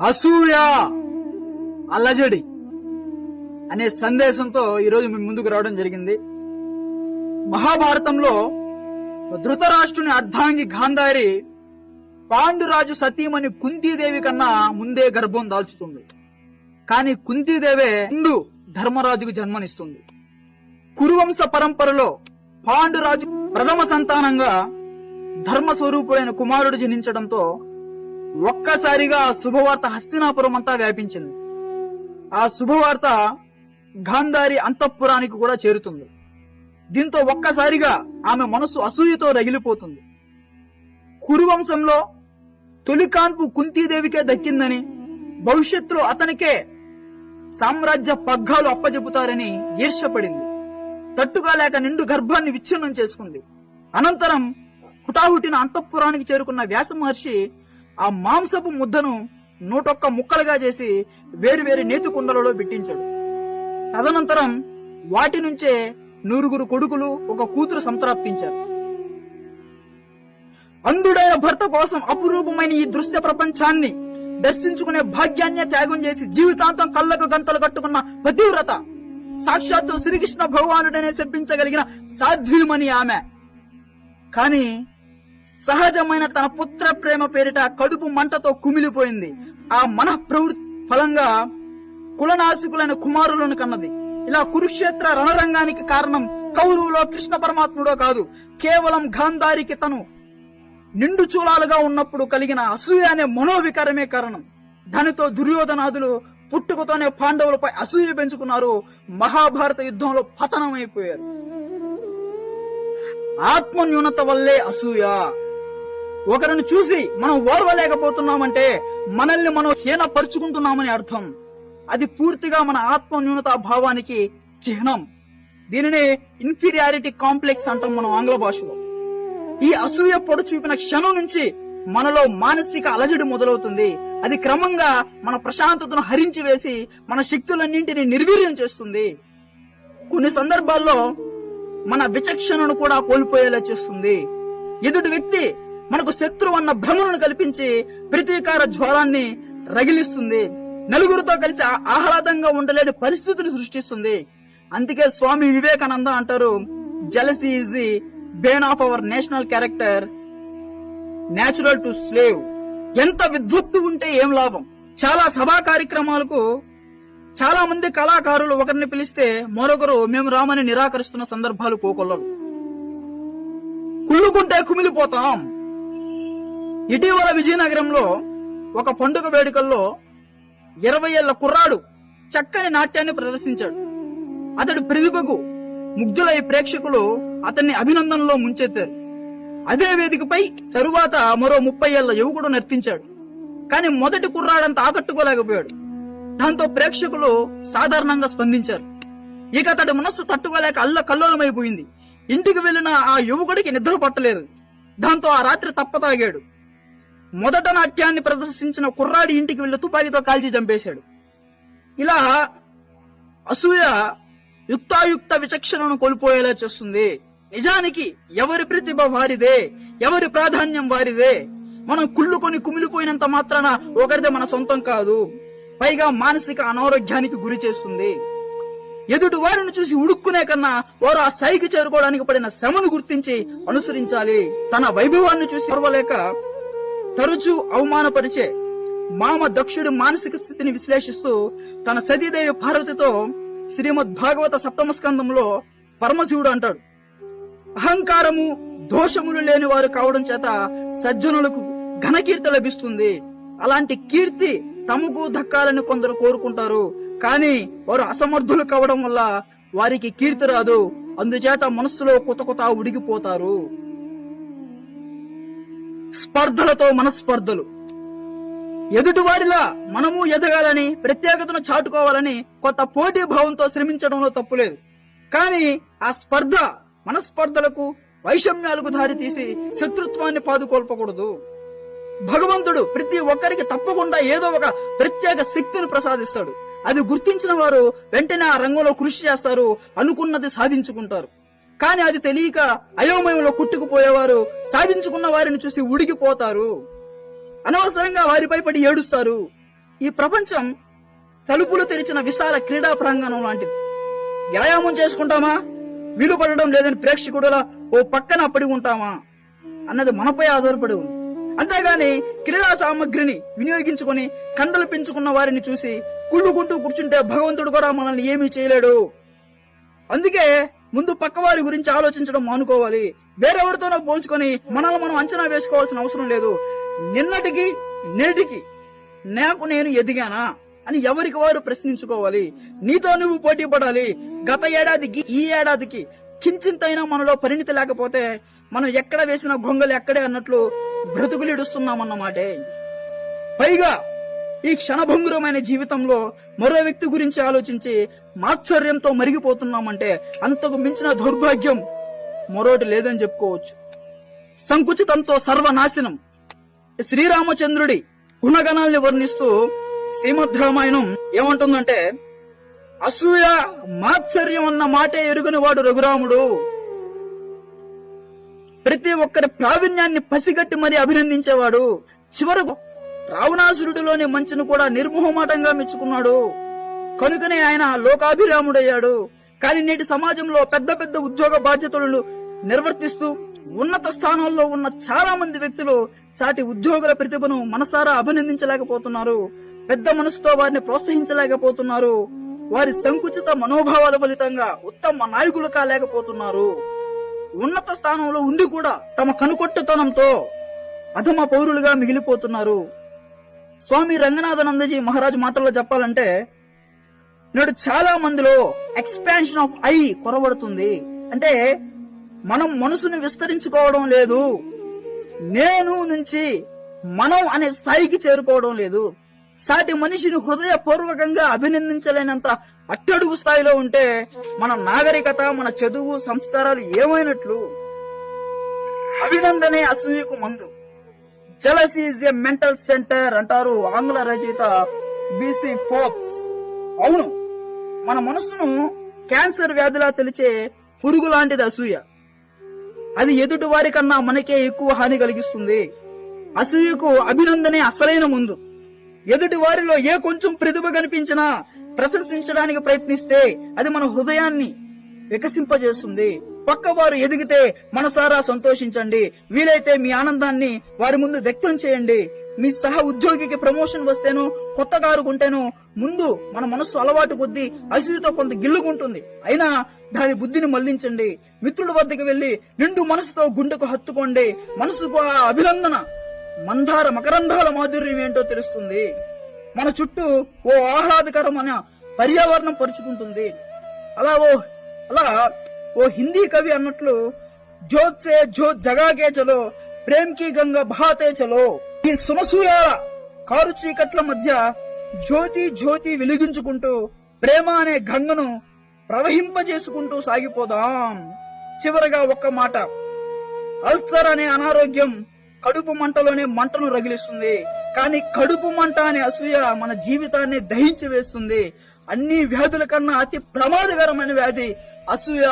అసూయ! అల్లజడి! అనే సందేశంతో ఈరోజు మీ ముందుకు రావడం జరిగింది. మహాభారతంలో ధృతరాష్ట్రుని అర్ధాంగి గాంధారి పాండురాజు సతీమణి కుంతీదేవి కన్నా ముందే గర్భం దాల్చుతుంది. కానీ కుంతీదేవే ముందు ధర్మరాజుకు జన్మనిస్తుంది. కురువంశ పరంపరలో పాండురాజు ప్రథమ సంతానంగా ధర్మ స్వరూపుడైన కుమారుడు జనించడంతో ఒక్కసారిగా ఆ శుభవార్త హస్తినాపురం అంతా వ్యాపించింది. ఆ శుభవార్త గాంధారి అంతఃపురానికి కూడా చేరుతుంది. దీంతో ఒక్కసారిగా ఆమె మనస్సు అసూయతో రగిలిపోతుంది. కురువంశంలో తొలికాన్పు కుంతీదేవికే దక్కిందని భవిష్యత్తులో అతనికే సామ్రాజ్య పగ్గాలు అప్పజెపుతారని ఈర్ష్యపడింది. తట్టుగా లేక నిండు గర్భాన్ని విచ్ఛిన్నం చేసుకుంది. అనంతరం హుటాహుటిన అంతఃపురానికి చేరుకున్న వ్యాస మహర్షి ఆ మాంసపు ముద్దను నూటొక్క ముక్కలుగా చేసి వేరువేరు నేతి కుండలలో పెట్టించాడు తదనంతరం వాటి నుంచే నూరుగురు కొడుకులు ఒక కూతురు సంతరాప్తించారు అంధుడైన భర్త కోసం అపురూపమైన ఈ దృశ్య ప్రపంచాన్ని దర్శించుకునే భాగ్యాన్ని త్యాగం చేసి జీవితాంతం కళ్ళకు గంతలు కట్టుకున్న పతివ్రత సాక్షాత్తు శ్రీకృష్ణ భగవానుడనే శప్పించగలిగిన సాధ్వీమని ఆమె. కానీ సహజమైన తన పుత్ర ప్రేమ పేరిట కడుపు మంటతో కుమిలిపోయింది. ఆ మన ప్రవృత్తి ఫలంగా కులనాశకులైన కుమారులను కన్నది. ఇలా కురుక్షేత్ర రణరంగానికి కారణం కౌరవులో కృష్ణ పరమాత్ముడో కాదు. కేవలం గాంధారికి తను నిండు చూలాలుగా ఉన్నప్పుడు కలిగిన అసూయ అనే మనోవికారమే కారణం. దానితో దుర్యోధనాదులు పుట్టుకతోనే పాండవులపై అసూయ పెంచుకున్నారు. మహాభారత యుద్ధంలో పతనమైపోయారు. ఆత్మన్యూనత వల్లే అసూయ. ఒకరిని చూసి మనం ఓర్వలేకపోతున్నామంటే మనల్ని మనం హీనపరుచుకుంటున్నామని అర్థం. అది పూర్తిగా మన ఆత్మ న్యూనతా భావానికి చిహ్నం. దీనిని ఇన్ఫీరియారిటీ కాంప్లెక్స్ అంటాం మనం ఆంగ్ల భాషలో. ఈ అసూయ పొడ చూపిన క్షణం నుంచి మనలో మానసిక అలజడి మొదలవుతుంది. అది క్రమంగా మన ప్రశాంతతను హరించి వేసి మన శక్తులన్నింటినీ నిర్వీర్యం చేస్తుంది. కొన్ని సందర్భాల్లో మన విచక్షణను కూడా కోల్పోయేలా చేస్తుంది. ఎదుటి వ్యక్తి మనకు శత్రువు అన్న భ్రమను కల్పించి ప్రతీకార జ్వరాన్ని రగిలిస్తుంది. నలుగురితో కలిసి ఆహ్లాదంగా ఉండలేని పరిస్థితిని సృష్టిస్తుంది. అందుకే స్వామి వివేకానంద అంటారు jealousy is the bane of our national character natural to slave ఎంత విద్వత్తు ఉంటే ఏం లాభం? చాలా సభా కార్యక్రమాలకు చాలా మంది కళాకారులు ఒకరిని పిలిస్తే మరొకరు మేము రామని నిరాకరిస్తున్న సందర్భాలు కోకొల్లలు కుళ్ళుకుంటే కుమిలిపోతాం. ఇటీవల విజయనగరంలో ఒక పండుగ వేడుకల్లో ఇరవై ఏళ్ళ కుర్రాడు చక్కని నాట్యాన్ని ప్రదర్శించాడు. అతడి ప్రతిభకు ముగ్ధులై ప్రేక్షకులు అతన్ని అభినందనలో ముంచెత్తారు. అదే వేదికపై తరువాత మరో ముప్పై ఏళ్ళ యువకుడు నర్తించాడు. కానీ మొదటి కుర్రాడంత ఆకట్టుకోలేకపోయాడు. దాంతో ప్రేక్షకులు సాధారణంగా స్పందించారు. ఇక అతడి మనస్సు తట్టుకోలేక అల్ల కల్లోలమైపోయింది. ఇంటికి వెళ్ళిన ఆ యువకుడికి నిద్ర పట్టలేదు. దాంతో ఆ రాత్రి తప్పతాగాడు మొదట నాట్యాన్ని ప్రదర్శించిన కుర్రాడి ఇంటికి వెళ్ళి తుపాకీతో కాల్చి చంపేశాడు. ఇలా అసూయ యుక్తాయుక్త విచక్షణను కోల్పోయేలా చేస్తుంది. నిజానికి ఎవరి ప్రతిభ వారిదే ఎవరి ప్రాధాన్యం వారిదే. మనం కుళ్ళుకొని కుమిలిపోయినంత మాత్రాన ఒకరిదే మన సొంతం కాదు. పైగా మానసిక అనారోగ్యానికి గురి చేస్తుంది. ఎదుటి వారిని చూసి ఉడుక్కునే కన్నా వారు ఆ స్థాయికి చేరుకోవడానికి పడిన శ్రమను గుర్తించి అనుసరించాలి. తన వైభవాన్ని చూసి ఓర్వలేక తరచూ అవమానపరిచే మామ దక్షుడి మానసిక స్థితిని విశ్లేషిస్తూ తన సతీదేవి పార్వతితో శ్రీమద్ భాగవత సప్తమ స్కందంలో పరమశివుడు అంటాడు. అహంకారము దోషములు లేని వారు కావడం చేత సజ్జనులకు ఘనకీర్తి లభిస్తుంది. అలాంటి కీర్తి తమకు దక్కాలని కొందరు కోరుకుంటారు. కానీ వారు అసమర్థులు కావడం వల్ల వారికి కీర్తి రాదు. అందుచేత మనస్సులో కొత్త కొత్త ఉడిగిపోతారు. స్పర్ధలతో మనస్పర్ధలు. ఎదుటివారిలా మనము ఎదగాలని ప్రత్యేకతను చాటుకోవాలని కొత్త పోటీ భావంతో శ్రమించడంలో తప్పులేదు కానీ ఆ స్పర్ధ మనస్పర్ధలకు వైషమ్యాలకు దారి తీసి శత్రుత్వాన్ని పాదుకోల్పకూడదు. భగవంతుడు ప్రతి ఒక్కరికి తప్పకుండా ఏదో ఒక ప్రత్యేక శక్తిని ప్రసాదిస్తాడు. అది గుర్తించిన వారు వెంటనే ఆ రంగంలో కృషి చేస్తారు అనుకున్నది సాధించుకుంటారు. కానీ అది తెలియక అయోమయంలో కుట్టుకుపోయేవారు సాధించుకున్న వారిని చూసి ఉడికిపోతారు అనవసరంగా వారిపై పడి ఏడుస్తారు. ఈ ప్రపంచం తలుపులు తెరిచిన విశాల క్రీడా ప్రాంగణం లాంటిది. వ్యాయామం చేసుకుంటామా? వీలు పడడం లేదని ప్రేక్షకుడులా ఓ పక్కన పడి ఉంటామా? అన్నది మనపై ఆధారపడి ఉంది. అంతేగాని క్రీడా సామగ్రిని వినియోగించుకొని కండలు పెంచుకున్న వారిని చూసి కుళ్ళుకుంటూ కూర్చుంటే భగవంతుడు కూడా మనల్ని ఏమీ చేయలేడు. అందుకే ముందు పక్కవారి గురించి ఆలోచించడం మానుకోవాలి. వేరెవరితోనో పోల్చుకొని మనల్ని మనం అంచనా వేసుకోవాల్సిన అవసరం లేదు. నిన్నటికి నేటికి నాకు నేను ఎదిగానా అని ఎవరికి వారు ప్రశ్నించుకోవాలి. నీతో నువ్వు పోటీ పడాలి. గత ఏడాదికి ఈ ఏడాదికి కించింతైనా మనలో పరిణితి లేకపోతే మనం ఎక్కడ వేసిన గొంగలు ఎక్కడే అన్నట్లు బ్రతుకులిడుస్తున్నామన్నమాటే పైగా ఈ క్షణభంగురమైన జీవితంలో మరో వ్యక్తి గురించి ఆలోచించి మాత్సర్యంతో మరిగిపోతున్నామంటే అంతకు మించిన దౌర్భాగ్యం మరోటి లేదని చెప్పుకోవచ్చు. సంకుచితంతో సర్వనాశనం. శ్రీరామచంద్రుడి గుణగణాల్ని వర్ణిస్తూ శ్రీమద్ రామాయణం ఏమంటుందంటే అసూయ మాత్సర్యం అన్న మాటే ఎరుగని వాడు రఘురాముడు. ప్రతి ఒక్కరి ప్రావీణ్యాన్ని పసిగట్టి మరీ అభినందించేవాడు. చివరకు రావణాసురుడిలోని మంచును కూడా నిర్మోహమాటంగా మెచ్చుకున్నాడు. కనుకనే ఆయన లోకాభిరాముడయ్యాడు. కానీ నేటి సమాజంలో పెద్ద పెద్ద ఉద్యోగ బాధ్యతలను నిర్వర్తిస్తూ ఉన్నత స్థానాల్లో ఉన్న చాలా మంది వ్యక్తులు సాటి ఉద్యోగుల ప్రతిభను మనసారా అభినందించలేకపోతున్నారు. పెద్ద మనసుతో వారిని ప్రోత్సహించలేకపోతున్నారు. వారి సంకుచిత మనోభావాల ఫలితంగా ఉత్తమ నాయకులు కాలేకపోతున్నారు. ఉన్నత స్థానంలో ఉండి కూడా తమ కనుకొట్టుతనంతో అధమ పౌరులుగా మిగిలిపోతున్నారు. స్వామి రంగనాథనందజీ మహారాజ్ మాటల్లో చెప్పాలంటే నేడు చాలా మందిలో ఎక్స్పాన్షన్ ఆఫ్ ఐ కొరబడుతుంది. అంటే మనం మనసును విస్తరించుకోవడం లేదు. నేను నుంచి మనం అనే స్థాయికి చేరుకోవడం లేదు. సాటి మనిషిని హృదయపూర్వకంగా అభినందించలేనంత అట్టడుగు స్థాయిలో ఉంటే మన నాగరికత మన చదువు సంస్కారాలు ఏమైనట్లు? అభినందనే అసూయకు మందు. Jealous is a mental centre అంటారు ఆంగ్ల రచయిత బీసీ ఫోర్బ్స్. అవును మన మనసును క్యాన్సర్ వ్యాధిలా తెలిచే పురుగు లాంటిది అసూయ. అది ఎదుటి వారి కన్నా మనకే ఎక్కువ హాని కలిగిస్తుంది. అసూయకు అభినందనే అసలైన ముందు. ఎదుటి వారిలో ఏ కొంచెం ప్రతిభ కనిపించినా ప్రశంసించడానికి ప్రయత్నిస్తే అది మన హృదయాన్ని వికసింపజేస్తుంది. పక్కవారు ఎదిగితే మనసారా సంతోషించండి. వీలైతే మీ ఆనందాన్ని వారి ముందు వ్యక్తం చేయండి. మీ సహ ఉద్యోగికి ప్రమోషన్ వస్తేనో కొత్త కారు కొంటేనో ముందు మన మనస్సు అలవాటు కొద్దీ అసూయతో కొంత గిల్లుకుంటుంది అయినా దాని బుద్ధిని మళ్ళించండి. మిత్రుడి వద్దకు వెళ్ళి నిండు మనసుతో గుండెకు హత్తుకోండి. మనసుకు ఆ అభినందన మందార మకరంధాల మాధుర్యం ఏంటో తెలుస్తుంది. మన చుట్టూ ఓ ఆహ్లాదకరమైన పర్యావరణం పరుచుకుంటుంది. అలా ఓ అలా ఓ హిందీ కవి అన్నట్లు జోత్ సే జోత్ జగాకే చలో ప్రేమ్కి గంగ బహాతే చలో. ఈ సుమసూయాల కారు చీకట్ల మధ్య జ్యోతి జ్యోతి వెలిగించుకుంటూ ప్రేమ అనే గంగను ప్రవహింపజేసుకుంటూ సాగిపోదాం. చివరగా ఒక్క మాట అల్సర్ అనే అనారోగ్యం కడుపు మంటలోనే మంటను రగిలిస్తుంది. కానీ కడుపు మంట అనే అసూయ మన జీవితాన్ని దహించి వేస్తుంది. అన్ని వ్యాధుల కన్నా అతి ప్రమాదకరమైన వ్యాధి అసూయ